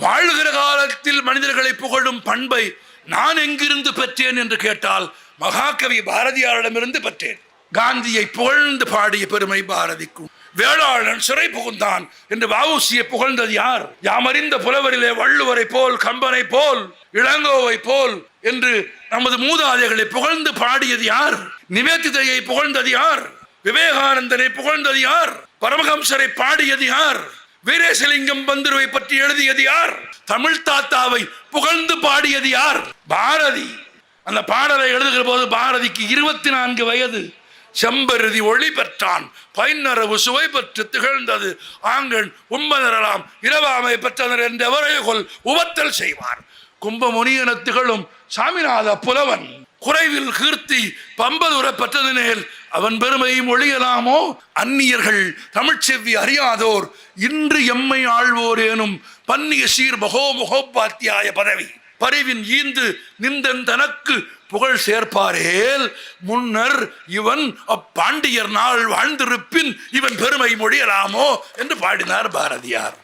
வாழ்கிற காலத்தில் மனிதர்களை புகழும் பண்பை நான் எங்கிருந்து பெற்றேன் என்று கேட்டால் மகாகவி பாரதியாரிடமிருந்து பெற்றேன். காந்தியை புகழ்ந்து பாடிய பெருமை பாரதிக்கும். வேளாளன் சிறை புகுந்தான் என்று வாவுசியை புகழ்ந்தது யார்? யாமறிந்த புலவரிலே வள்ளுவரை போல் கம்பனை போல் இளங்கோவை போல் என்று நமது மூதாதைகளை புகழ்ந்து பாடியது யார்? நிவேதிதையை புகழ்ந்தது யார்? விவேகானந்தனை புகழ்ந்தது யார்? பரமஹம்சரை பாடியது யார்? வீரேசலிங்கம் பந்துருவை பற்றி எழுதியது யார்? தமிழ் தாத்தாவை புகழ்ந்து பாடியது யார்? பாரதி. அந்த பாடலை எழுதுகிற போது பாரதிக்கு இருபத்தி நான்கு வயது. செம்பருதி ஒளி பெற்றான். பைன்னரவு சுவை பெற்று திகழ்ந்தது. ஆண்கள் உண்மதரலாம் இரவாமை பெற்றனர் என்றவரை கொல் உபத்தல் செய்வார். கும்பமுனி என திகழும் சாமிநாத புலவன். குறைவில் கீர்த்தி பம்பதுர பெற்றதினேல் அவன் பெருமையும் ஒழியலாமோ அந்நியர்கள் தமிழ்ச்செவ்வி அறியாதோர் இன்று எம்மை ஆழ்வோர் எனும் பன்னிய சீர் மகோ முகோபாத்தியாய பதவி பரிவின் ஈந்து நிந்தன் தனக்கு புகழ் சேர்ப்பாரேல் முன்னர் இவன் அப்பாண்டியர் நாள் வாழ்ந்திருப்பின் இவன் பெருமை மொழியலாமோ? என்று பாடினார் பாரதியார்.